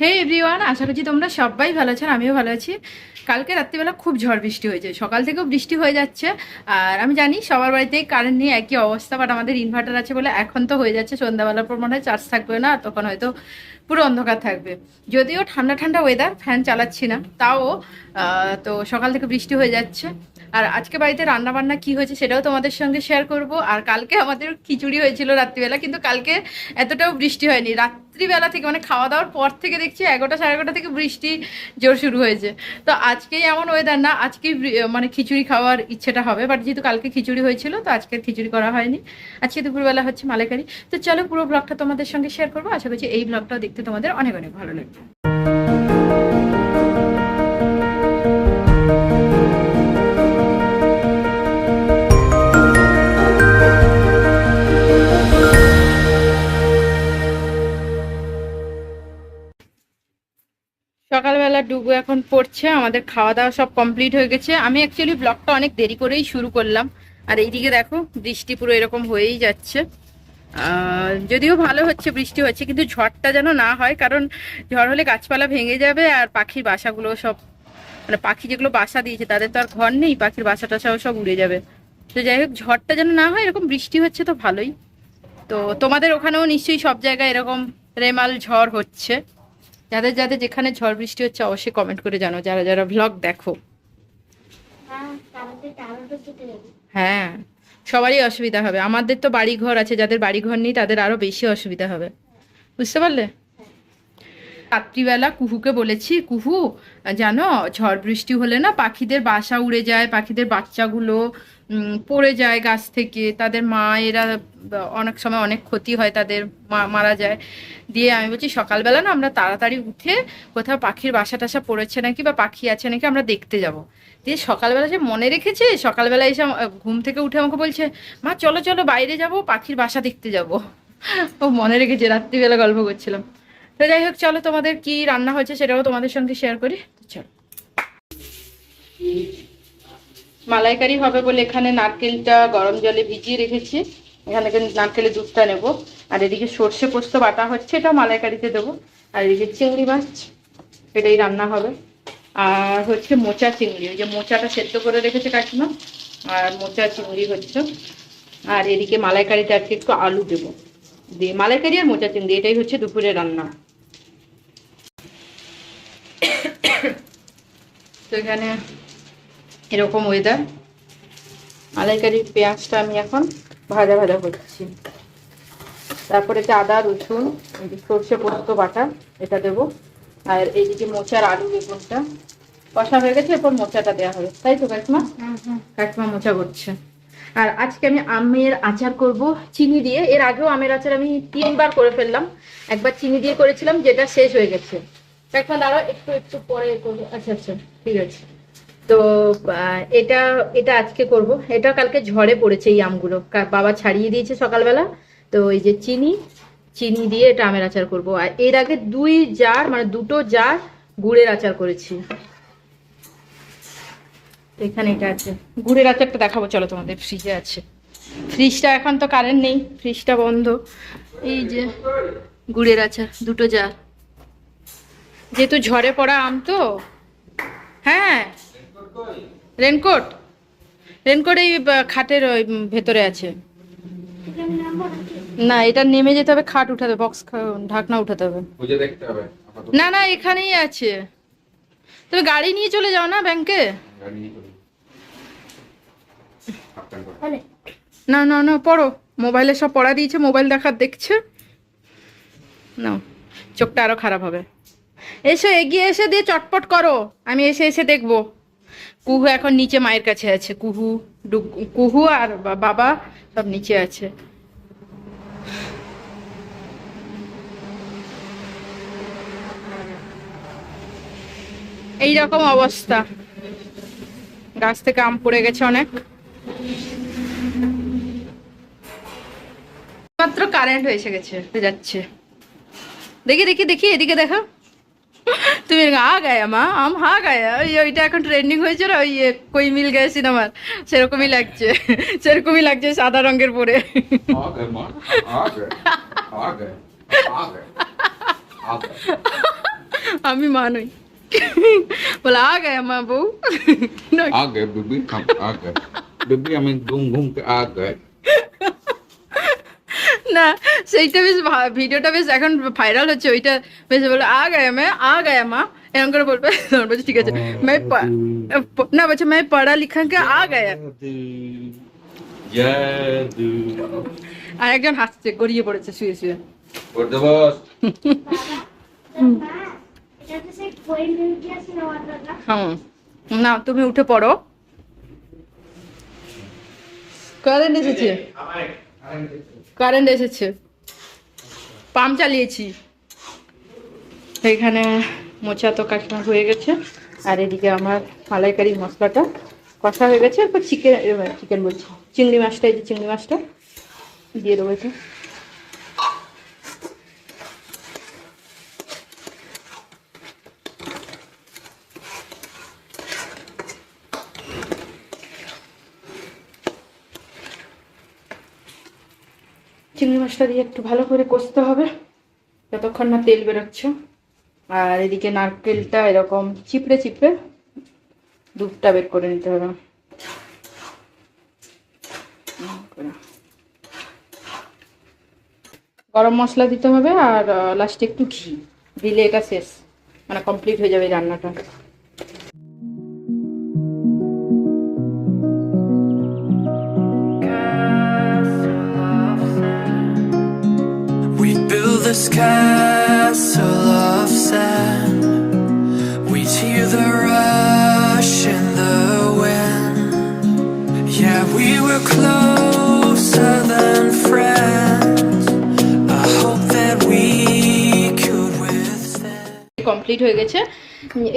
হে everyone আশা করছি তোমরা সবাই ভালো আছেন আমিও ভালো আছি। কালকে রাত্রিবেলা খুব ঝড় বৃষ্টি হয়েছে। সকাল থেকেও বৃষ্টি হয়ে যাচ্ছে। আর আমি জানি সবার বাড়িতেই কারেন্ট নিয়ে একই অবস্থা বাট আমাদের ইনভার্টার আছে বলে এখন তো হয়ে যাচ্ছে। সন্ধ্যাবেলার পর মনে হয় চার্জ থাকবে না তখন হয়তো পুরো অন্ধকার থাকবে। যদিও ঠান্ডা ঠান্ডা ওয়েদার ফ্যান চালাচ্ছি না, তাও তো সকাল থেকে বৃষ্টি হয়ে যাচ্ছে। আর আজকে বাড়িতে রান্না বান্না কি হয়েছে সেটাও তোমাদের সঙ্গে শেয়ার করব। আর কালকে আমাদের খিচুড়ি হয়েছিল রাত্রিবেলা, কিন্তু কালকে এতটাও বৃষ্টি হয়নি। রাত্রিবেলা থেকে মানে খাওয়া দাওয়ার পর থেকে দেখছি এগারোটা সাড়ে এগারোটা থেকে বৃষ্টি জোর শুরু হয়েছে। তো আজকেই এমন ওয়েদার না, আজকেই মানে খিচুড়ি খাওয়ার ইচ্ছেটা হবে। বাট যেহেতু কালকে খিচুড়ি হয়েছিল, তো আজকে খিচুড়ি করা হয়নি। আজকে দুপুরবেলা হচ্ছে মালাইকারি। তো চলো পুরো ব্লগটা তোমাদের সঙ্গে শেয়ার করব। আশা করছি এই ব্লগটাও দেখতে তোমাদের অনেক অনেক ভালো লাগবে। সকালবেলা ডুবু এখন পড়ছে, আমাদের খাওয়া দাওয়া সব কমপ্লিট হয়ে গেছে। আমি অ্যাকচুয়ালি ব্লগটা অনেক দেরি করেই শুরু করলাম। আর এইদিকে দেখো, বৃষ্টি পুরো এরকম হয়েই যাচ্ছে। যদিও ভালো হচ্ছে, বৃষ্টি হচ্ছে, কিন্তু ঝড়টা যেন না হয়, কারণ ঝড় হলে গাছপালা ভেঙে যাবে আর পাখির বাসাগুলো সব মানে পাখি যেগুলো বাসা দিয়েছে, তাদের তো আর ঘর নেই, পাখির বাসা টাসাও সব উড়ে যাবে। তো যাই হোক, ঝড়টা যেন না হয়, এরকম বৃষ্টি হচ্ছে তো ভালোই। তো তোমাদের ওখানেও নিশ্চয়ই সব জায়গায় এরকম রেমাল ঝড় হচ্ছে। যাদের যাদের যেখানে ঝড় বৃষ্টি হচ্ছে অবশ্যই কমেন্ট করে জানো যারা যারা ভ্লগ দেখো। হ্যাঁ সবারই অসুবিধা হবে। আমাদের তো বাড়ি ঘর আছে, যাদের বাড়ি ঘর নেই তাদের আরও বেশি অসুবিধা হবে। বুঝতে পারলে? রাত্রিবেলা কুহুকে বলেছি, কুহু, জানো, ঝড় বৃষ্টি হলে না পাখিদের বাসা উড়ে যায়, পাখিদের বাচ্চাগুলো পড়ে যায় গাছ থেকে। তাদের মা এরা অনেক সময় অনেক ক্ষতি হয়, তাদের মারা যায়। দিয়ে আমি বলছি, সকালবেলা না আমরা তাড়াতাড়ি উঠে কোথাও পাখির বাসা টাসা পড়েছে নাকি বা পাখি আছে নাকি আমরা দেখতে যাব। দিয়ে সকালবেলা সে মনে রেখেছে, সকালবেলা এসে ঘুম থেকে উঠে আমাকে বলছে, মা, চলো চলো, বাইরে যাব, পাখির বাসা দেখতে যাব। ও মনে রেখেছে, রাত্রিবেলা গল্প করছিলাম। তো যাই হোক, চলো তোমাদের কি রান্না হয়েছে সেটাও তোমাদের সঙ্গে শেয়ার করি। চলো। মালাইকারি হবে বলে এখানে নারকেলটা গরম জলে ভিজিয়ে রেখেছি। এখানে নারকেলের দুধটা নেব। আর এদিকে সর্ষে পোস্ত বাটা হচ্ছে এটা মালাইকারিতে দেবো। আর এদিকে চিংড়ি মাছ, এটাই রান্না হবে। আর হচ্ছে মোচা চিংড়ি, ওই যে মোচাটা সেদ্ধ করে রেখেছে কাকিমা। আর মোচা চিংড়ি হচ্ছে। আর এদিকে মালাইকারিতে আজকে একটু আলু দেবো। দিয়ে মালাইকারি আর মোচা চিংড়ি, এটাই হচ্ছে দুপুরে রান্না। তো এখানে এরকম ওয়েদার মালাইকারির পেঁয়াজটা আমি এখন ভাজা ভাজা করছি। তারপরে যে আদা রসুন এই সর্ষে পোস্ত বাটা এটা দেবো। আর এইদিকে মোচার আলু বেগুনটা। কষা হয়ে গেছে এরপর মোচাটা দেওয়া হবে। তাই তো কাকিমা? কাকিমা মোচা করছে। আর আজকে আমি আমের আচার করব চিনি দিয়ে। এর আগেও আমের আচার আমি তিনবার করে ফেললাম। একবার চিনি দিয়ে করেছিলাম যেটা শেষ হয়ে গেছে। কাকিমা দাঁড়াও একটু একটু পরে করব। আচ্ছা আচ্ছা ঠিক আছে। তো এটা এটা আজকে করব। এটা কালকে ঝড়ে পড়েছে এই আমগুলো। বাবা ছাড়িয়ে দিয়েছে সকালবেলা। তো এই যে চিনি চিনি দিয়ে এটা আমের আচার করব। আর এর আগে দুই জার মানে দুটো জার গুড়ের আচার করেছি। এখানে এটা আছে। গুড়ের আচারটা দেখাবো। চলো, তোমাদের ফ্রিজে আছে। ফ্রিজটা এখন তো কারেন্ট নেই। ফ্রিজটা বন্ধ। এই যে গুড়ের আচার, দুটো জার। যেহেতু ঝড়ে পড়া আম তো। হ্যাঁ। রেনকোট রেনকোট এই খাটের ওই ভেতরে আছে। না এটা নেমে যেতে হবে খাট উঠাতে বক্স ঢাকনা উঠাতে হবে। না না এখানেই আছে। তুমি গাড়ি নিয়ে চলে যাও না ব্যাংকে। না না না পড়ো। মোবাইলে সব পড়া দিয়েছে মোবাইল দেখার দেখছে। না চোখটা আরও খারাপ হবে। এসো, এগিয়ে এসে দিয়ে চটপট করো। আমি এসে এসে দেখব। কুহু এখন নিচে মায়ের কাছে আছে। কুহু কুহু আর বাবা সব নিচে আছে। এই রকম অবস্থা। গাছ থেকে আম পড়ে গেছে অনেক। মাত্র কারেন্ট এসে গেছে যাচ্ছে। দেখি দেখি দেখি, এদিকে দেখো। তুমি আ গায়া মা আম হা গায়া ওই ওইটা এখন ট্রেন্ডিং হয়েছে না ওই কই মিল গায়ে সিনেমার সেরকমই লাগছে সেরকমই লাগছে সাদা রঙের পরে। আমি মা নই। বলে আ গায়া মা বউ। আগে বেবি আমি ঘুম ঘুম আ গায়। না সেইটা বেশ ভিডিওটা বেশ এখন ভাইরাল হচ্ছে ওইটা বেশ বলে আ গায়ে মে আ গায়ে মা। এরকম করে বলবে বলছে ঠিক আছে মে না বলছে মে পড়া লিখাকে আ গায়ে। আর একজন হাসছে গড়িয়ে পড়েছে শুয়ে শুয়ে। হ্যাঁ না তুমি উঠে পড়ো। কারেন্ট এসেছে। কারেন্ট এসেছে। পাম্প চালিয়েছি। এখানে মোচা তো কাকিমা হয়ে গেছে। আর এদিকে আমার মালাইকারি মশলাটা কষা হয়ে গেছে। চিকেন চিকেন বলছি। চিংড়ি মাছটা, এই যে চিংড়ি মাছটা, দিয়ে দেবো চিংড়ি মাছটা দিয়ে একটু ভালো করে কষতে হবে। যতক্ষণ না তেল বেরোচ্ছে। আর এদিকে নারকেলটা এরকম চিপড়ে চিপড়ে দুধটা বের করে নিতে হবে। গরম মশলা দিতে হবে আর লাস্টে একটু ঘি। দিলে এটা শেষ। মানে কমপ্লিট হয়ে যাবে রান্নাটা। কমপ্লিট হয়ে গেছে।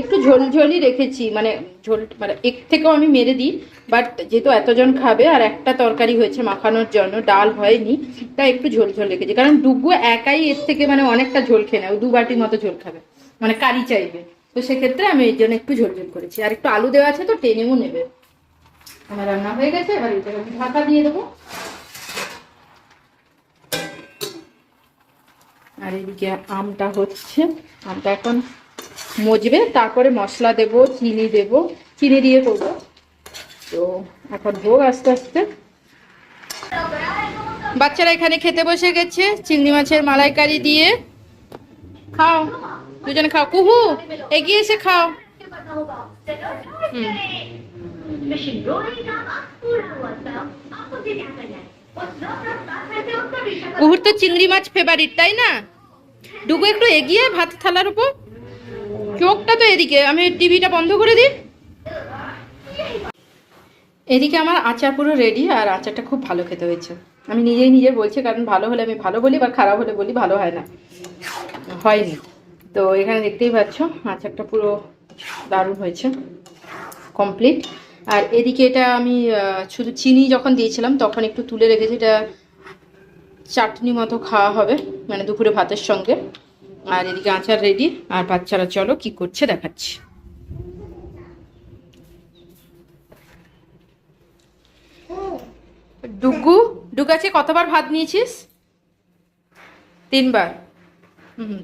একটু ঝোল ঝোলই রেখেছি মানে ঝোল মানে এক থেকেও আমি মেরে দিই বাট যেহেতু এতজন খাবে আর একটা তরকারি হয়েছে মাখানোর জন্য, ডাল হয়নি, তাই একটু ঝোল ঝোল রেখেছি। কারণ ডুগু একাই এর থেকে মানে অনেকটা ঝোল খেয়ে নেয়, ও দু বাটির মতো ঝোল খাবে মানে কারি চাইবে। তো সেক্ষেত্রে আমি এই জন্য একটু ঝোল ঝোল করেছি। আর একটু আলু দেওয়া আছে তো, টেনেও নেবে। আমার রান্না হয়ে গেছে, এবার এটাকে আমি ঢাকা দিয়ে দেবো। আর এদিকে আমটা হচ্ছে, আমটা এখন মজবে, তারপরে মশলা দেব, চিনি দেব, চিনি দিয়ে করব। তো এখন ভোগ আস্তে আস্তে। বাচ্চারা এখানে খেতে বসে গেছে, চিংড়ি মাছের মালাইকারি দিয়ে। খাও, দুজন খাও। কুহু, এগিয়ে এসে খাও। কুহুর তো চিংড়ি মাছ ফেভারিট তাই না? ডুবো একটু এগিয়ে, ভাত থালার উপর। চোখটা তো এদিকে, আমি টিভিটা বন্ধ করে দিই। এদিকে আমার আচার পুরো রেডি আর আচারটা খুব ভালো খেতে হয়েছে। আমি নিজেই নিজে বলছি, কারণ ভালো হলে আমি ভালো বলি, বা খারাপ হলে বলি, ভালো হয় না। হয়নি। তো এখানে দেখতেই পাচ্ছ, আচারটা পুরো দারুণ হয়েছে। কমপ্লিট আর এদিকে এটা আমি শুধু চিনি যখন দিয়েছিলাম, তখন একটু তুলে রেখেছি, এটা চাটনি মতো খাওয়া হবে মানে দুপুরে ভাতের সঙ্গে। আর এদিকে আচার রেডি আর বাচ্চারা চলো কি করছে দেখাচ্ছি। ডুগু ডুগাছে কতবার ভাত নিয়েছিস? তিনবার। হুম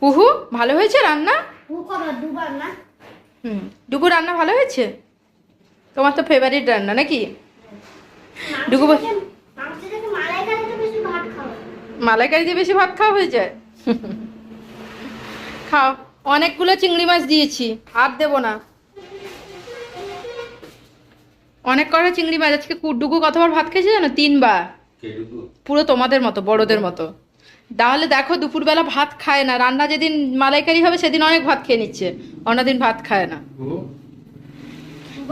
কুহু ভালো হয়েছে রান্না? হুম ডুগু রান্না ভালো হয়েছে? তোমার তো ফেভারিট রান্না নাকি? ডুগু মালাইকারিতে বেশি ভাত খাওয়া হয়ে যায়? খাও অনেকগুলো চিংড়ি মাছ দিয়েছি আর দেবো না। অনেক কটা চিংড়ি মাছ আজকে কুডুকু কতবার ভাত খেয়েছে জানো? তিনবার। পুরো তোমাদের মতো বড়দের মতো। তাহলে দেখো দুপুরবেলা ভাত খায় না। রান্না যেদিন মালাইকারি হবে সেদিন অনেক ভাত খেয়ে নিচ্ছে। অন্যদিন ভাত খায় না।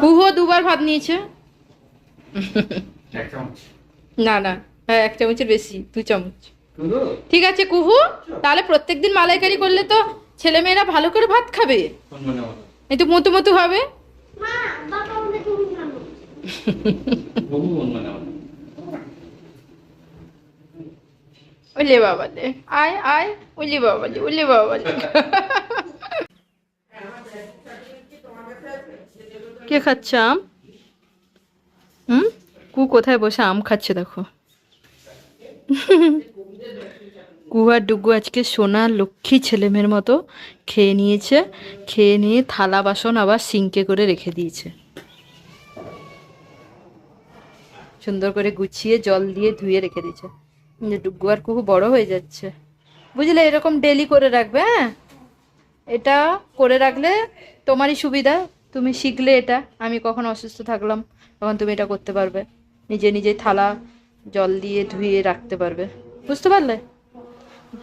কুহু দুবার ভাত নিয়েছে। না না। হ্যাঁ এক চামচের বেশি দু চামচ। ঠিক আছে কুহু। তাহলে প্রত্যেকদিন মালাইকারি করলে তো ছেলেমেয়েরা ভালো করে ভাত খাবে? এই তো মতো মতো হবে? বাবা আয় আয় বাবা লে বাবা লে কে খাচ্ছে আম? হুম? কু কোথায় বসে আম খাচ্ছে দেখো। কুয়ার ডুগু আজকে সোনা লক্ষ্মী ছেলেমেয়ের মতো খেয়ে নিয়েছে, খেয়ে নিয়ে থালা বাসন আবার সিঙ্কে করে রেখে দিয়েছে। সুন্দর করে গুছিয়ে জল দিয়ে ধুয়ে রেখে দিয়েছে। ডুগু আর কুহু বড় হয়ে যাচ্ছে। বুঝলে, এরকম ডেলি করে রাখবে হ্যাঁ? এটা করে রাখলে তোমারই সুবিধা, তুমি শিখলে এটা। আমি কখন অসুস্থ থাকলাম, তখন তুমি এটা করতে পারবে। নিজে নিজে থালা জল দিয়ে ধুয়ে রাখতে পারবে। বুঝতে পারলে?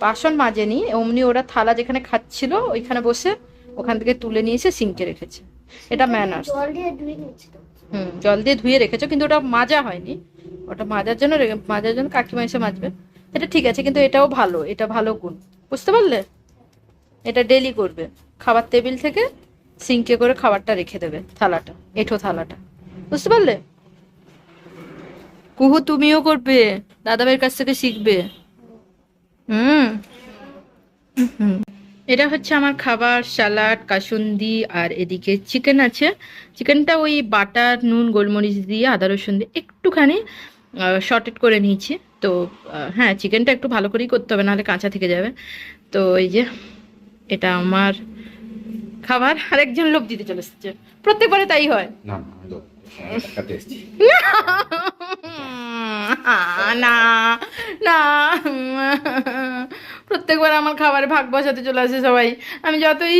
বাসন মাজেনি অমনি ওরা থালা যেখানে খাচ্ছিল ওইখানে বসে ওখান থেকে তুলে নিয়ে এসে সিঙ্কে রেখেছে। এটা ম্যানার্স হুম জল দিয়ে ধুয়ে রেখেছো কিন্তু ওটা মাজা হয়নি। ওটা মাজার জন্য মাজার জন্য কাকিমা এসে মাজবে। এটা ঠিক আছে কিন্তু এটাও ভালো এটা ভালো গুণ। বুঝতে পারলে? এটা ডেলি করবে। খাবার টেবিল থেকে সিঙ্কে করে খাবারটা রেখে দেবে থালাটা এঠো থালাটা। বুঝতে পারলে? কুহু তুমিও করবে দাদাভাইয়ের কাছ থেকে শিখবে। হুম। হুম। এটা হচ্ছে আমার খাবার স্যালাড কাসুন্দি আর এদিকে চিকেন আছে। চিকেনটা ওই বাটার নুন গোলমরিচ দিয়ে আদা রসুন দিয়ে একটুখানি শর্টেড করে নিয়েছি। তো হ্যাঁ চিকেনটা একটু ভালো করেই করতে হবে নাহলে কাঁচা থেকে যাবে। তো এই যে এটা আমার খাবার। আর আরেকজন লোক দিতে চলে এসেছে প্রত্যেকবারে তাই হয়। না না না না প্রত্যেকবার আমার খাবারে ভাগ বসাতে চলে আসে সবাই। আমি যতই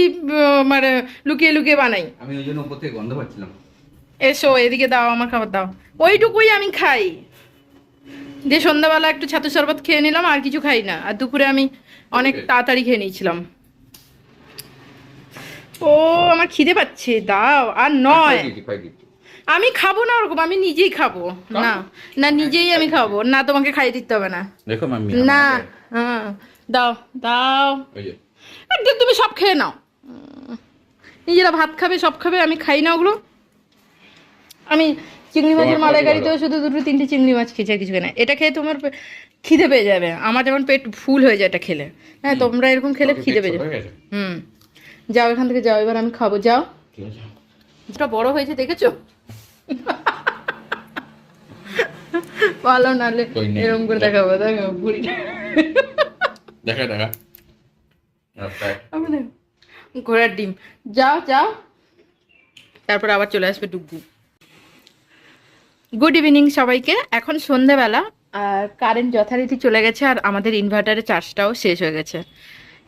মানে লুকিয়ে লুকিয়ে বানাই। আমি ওই জন্য উপর থেকে গন্ধ পাচ্ছিলাম। এসো এদিকে দাও আমার খাবার দাও। ওইটুকুই আমি খাই। দিয়ে সন্ধ্যাবেলা একটু ছাতু শরবত খেয়ে নিলাম আর কিছু খাই না। আর দুপুরে আমি অনেক তাড়াতাড়ি খেয়ে নিয়েছিলাম। ও আমার খিদে পাচ্ছে দাও। আর নয়। আমি খাব না ওরকম আমি নিজেই খাব। না না নিজেই আমি খাব। না তোমাকে খাইয়ে দিতে হবে না। দেখো মাম্মি না হ্যাঁ দাও দাও। একদম তুমি সব খেয়ে নাও। নিজেরা ভাত খাবে সব খাবে আমি খাই না ওগুলো। আমি চিংড়ি মাছের মালাইকারিতেও শুধু দুটো তিনটে চিংড়ি মাছ খেয়েছি কিছু না। এটা খেয়ে তোমার খিদে পেয়ে যাবে। আমার যেমন পেট ফুল হয়ে যায় এটা খেলে। হ্যাঁ তোমরা এরকম খেলে খিদে পেয়ে যাবে। হুম। যাও এখান থেকে যাও এবার আমি খাব। যাও। ঠিক বড় হয়েছে দেখেছ? ভালো নালে এরকম করে দেখাবো দেখাবো বুড়ি দেখা দেখা। ঘোড়ার ডিম। যাও যাও। তারপর আবার চলে আসবে ডুগু গুড ইভিনিং সবাইকে। এখন সন্ধেবেলা আর কারেন্ট যথারীতি চলে গেছে আর আমাদের ইনভার্টারের চার্জটাও শেষ হয়ে গেছে।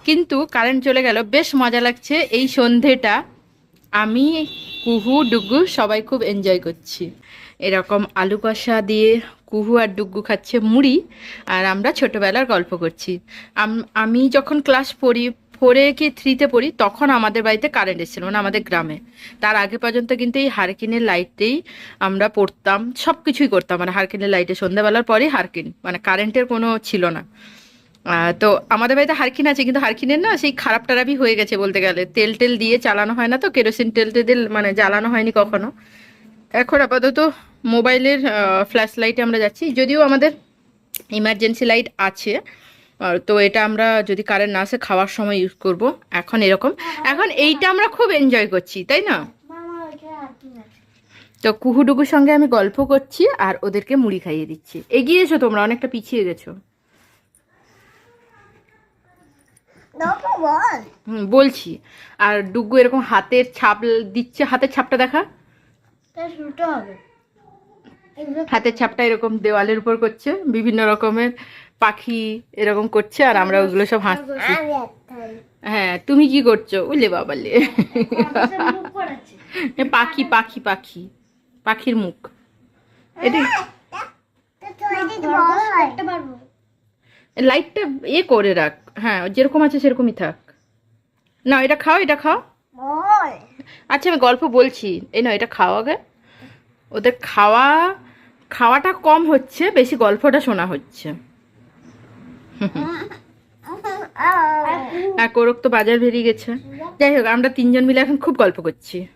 কিন্তু কারেন্ট চলে গেল বেশ মজা লাগছে এই সন্ধেটা। আমি, কুহু, ডুগু সবাই খুব এনজয় করছি। এরকম আলু কষা দিয়ে কুহু আর ডুগু খাচ্ছে মুড়ি, আর আমরা ছোটোবেলার গল্প করছি। আমি যখন ক্লাস পড়ি ফোরে কি থ্রিতে পড়ি, তখন আমাদের বাড়িতে কারেন্ট এসেছিল মানে আমাদের গ্রামে। তার আগে পর্যন্ত কিন্তু এই হারকিনের লাইটেই আমরা পড়তাম সব কিছুই করতাম। মানে হারকিনের লাইটে সন্ধ্যাবেলার পরেই হারকিন মানে কারেন্টের কোনো ছিল না। তো আমাদের বাড়িতে হারকিন আছে, কিন্তু হারকিনের না সেই খারাপ টারাপই হয়ে গেছে বলতে গেলে। তেল টেল দিয়ে চালানো হয় না তো, কেরোসিন তেল টেল মানে জ্বালানো হয়নি কখনো। এখন আপাতত মোবাইলের ফ্ল্যাশ লাইটে আমরা যাচ্ছি। যদিও আমাদের ইমার্জেন্সি লাইট আছে তো এটা আমরা যদি কারেন্ট না আসে খাওয়ার সময় ইউজ করব। এখন এরকম। এখন এইটা আমরা খুব এনজয় করছি, তাই না? তো কুহুডুকুর সঙ্গে আমি গল্প করছি আর ওদেরকে মুড়ি খাইয়ে দিচ্ছি। এগিয়ে এসো তোমরা, অনেকটা পিছিয়ে গেছো দেখো বল হুম বলছি। আর ডুগু এরকম হাতের ছাপ দিচ্ছে হাতের ছাপটা দেখা? হাতের ছাপটা এরকম দেওয়ালের উপর করছে বিভিন্ন রকমের পাখি এরকম করছে আর আমরা ওগুলো সব হাসছি হ্যাঁ তুমি কি করছ? উলে বাবালে পাখি পাখি পাখি। পাখির মুখ। এটা করতে পারব লাইটটা এ করে রাখ। হ্যাঁ যেরকম আছে সেরকমই থাক। না এটা খাও এটা খাও। আচ্ছা আমি গল্প বলছি। এই না এটা খাও আগে। ওদের খাওয়া খাওয়াটা কম হচ্ছে বেশি গল্পটা শোনা হচ্ছে। আর কোরক তো বাজার বেরিয়ে গেছে। যাই হোক আমরা তিনজন মিলে এখন খুব গল্প করছি।